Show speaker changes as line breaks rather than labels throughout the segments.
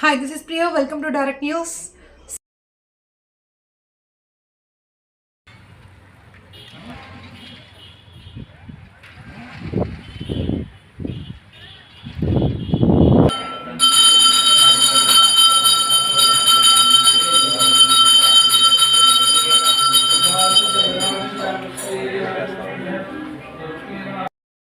Hi, this is Priya. Welcome to Direct News.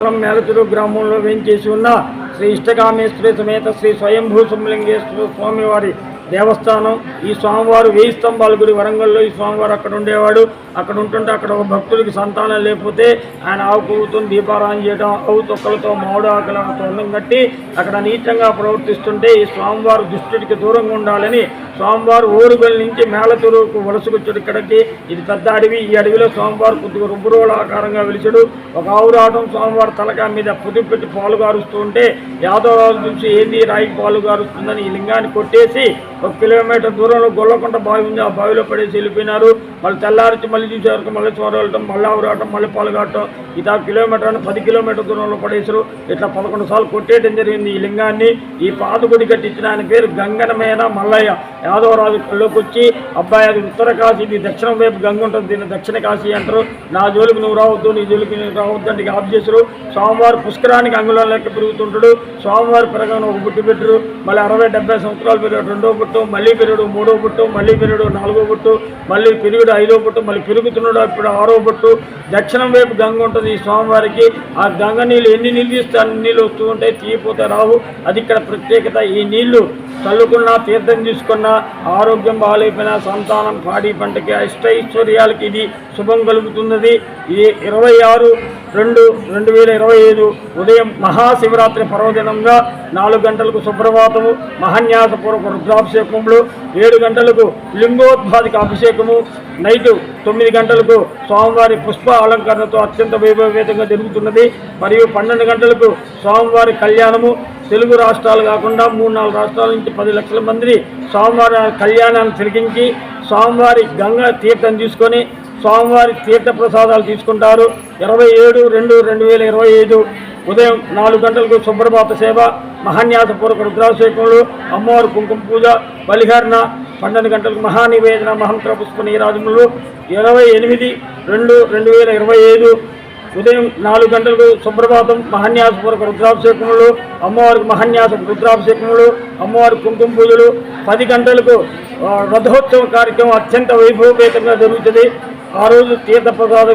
మండలం మేలతురు గ్రామంలో వేంచేసి ఉన్న శ్రీ ఇష్టకామేశ్వరి సమేత శ్రీ స్వయంభూ సుమలింగేశ్వర స్వామివారి దేవస్థానం ఈ స్వామివారు వెయ్యి స్తంభాల గుడి వరంగల్లో ఈ స్వామివారు అక్కడ ఉండేవాడు. అక్కడ ఉంటుంటే అక్కడ ఒక భక్తుడికి సంతానం లేకపోతే ఆయన ఆవు పువ్వుతో దీపారాయణ చేయడం ఆవు తొక్కలతో మామిడి ఆకలతో తొండం కట్టి అక్కడ నీచంగా ప్రవర్తిస్తుంటే ఈ స్వామివారు దుష్టుడికి దూరంగా ఉండాలని స్వామివారు ఓరుగల్ నుంచి మేళతూరుకు వలసకొచ్చాడు ఇక్కడికి. ఇది పెద్ద అడవి. ఈ అడవిలో స్వామివారు కొద్దిగా రుబ్బురోల ఆకారంగా వెలిచాడు. ఒక ఆవు రావడం స్వామివారి తలకా మీద పుది పెట్టి పాలు గారుస్తూ ఉంటే యాదవరాజు చూసి ఏంది రాయి పాలు గారుస్తుందని ఈ లింగాన్ని కొట్టేసి ఒక కిలోమీటర్ దూరంలో గొల్లకుంట బావి ఉంది. ఆ బావిలో పడేసి వెళ్ళిపోయినారు. మళ్ళీ తెల్లారించి మళ్ళీ చూసేవరకు మళ్ళీ చోర వెళ్ళటం మళ్ళీ ఆవురాటం మళ్ళీ పాలు కావటం. ఇది ఆ కిలోమీటర్ అని పది కిలోమీటర్ దూరంలో పడేసారు ఇట్లా పదకొండు సార్లు కొట్టేయడం జరిగింది ఈ లింగాన్ని. ఈ పాతగుడి కట్టించిన ఆయన పేరు గంగనమేన మల్లయ్య. యాదవరాజు కళ్ళలోకి వచ్చి అబ్బాయి అది ఉత్తర కాశీ ఇది దక్షిణం వైపు గంగ ఉంటుంది దీన్ని దక్షిణ కాశీ అంటారు. నా జోలికి నువ్వు రావద్దు నీ జోలికి నువ్వు రావద్దు అంటే ఆఫ్ చేశారు. సోమవారం పుష్కరానికి అంగుళం లెక్క పెరుగుతుంటాడు. స్వామివారి పెరగను ఒక బుట్టు పెట్టరు. మళ్ళీ అరవై డెబ్బై సంవత్సరాలు పెరిగాడు. రెండో బుట్టు మళ్ళీ పెరుగుడు. మూడో బుట్టు మళ్ళీ పెరుగుడు. నాలుగో బుట్టు మళ్ళీ పెరుగుడు. ఐదో బుట్టు మళ్ళీ పెరుగుతున్నాడు. ఇప్పుడు ఆరో బుట్టు. దక్షిణం వైపు గంగ ఉంటుంది ఈ స్వామివారికి. ఆ గంగ నీళ్ళు ఎన్ని నీళ్ళు తీస్తే అన్ని నీళ్ళు వస్తూ ఉంటాయి తీయపోతే రావు. అది ఇక్కడ ప్రత్యేకత. ఈ నీళ్ళు చల్లుకున్నా తీర్థం తీసుకున్నా ఆరోగ్యం బాగాలేపోయినా సంతానం పాడి పంటకి అష్టైశ్వర్యాలకి ఇది శుభం కలుగుతున్నది. ఇది ఇరవై ఆరు రెండు రెండు వేల ఇరవై ఐదు ఉదయం మహాశివరాత్రి పర్వదినంగా నాలుగు గంటలకు సుప్రభాతము మహాన్యాసపూర్వక రుద్రాభిషేకములు ఏడు గంటలకు లింగోద్భాదిక అభిషేకము నైటు తొమ్మిది గంటలకు స్వామివారి పుష్ప అలంకరణతో అత్యంత వైభవేతంగా జరుగుతున్నది. మరియు పన్నెండు గంటలకు స్వామివారి కళ్యాణము తెలుగు రాష్ట్రాలు కాకుండా మూడు నాలుగు రాష్ట్రాల నుంచి పది లక్షల మందిని స్వామివారి కళ్యాణాన్ని తిరిగించి స్వామివారి గంగా తీర్థం తీసుకొని స్వామివారి తీర్థ ప్రసాదాలు తీసుకుంటారు. ఇరవై ఏడు రెండు రెండు వేల ఇరవై ఐదు ఉదయం నాలుగు గంటలకు శుభ్రపాత సేవ మహాన్యాసపూర్వక రుద్రాభిషేకములు అమ్మవారి కుంకుమ పూజ బలిహరణ పన్నెండు గంటలకు మహానివేదన మహంత్ర పుష్ప నీరాజములు ఇరవై ఎనిమిది రెండు రెండు వేల ఇరవై ఐదు ఉదయం నాలుగు గంటలకు సుప్రభాతం మహాన్యాసపూర్వక రుద్రాభిషేకములు అమ్మవారికి మహాన్యాస రుద్రాభిషేకములు అమ్మవారి కుంకుమ పూజలు. పది గంటలకు రథోత్సవ కార్యక్రమం అత్యంత వైభవపేతంగా జరుగుతుంది. ఆ రోజు తీర్థ ప్రసాద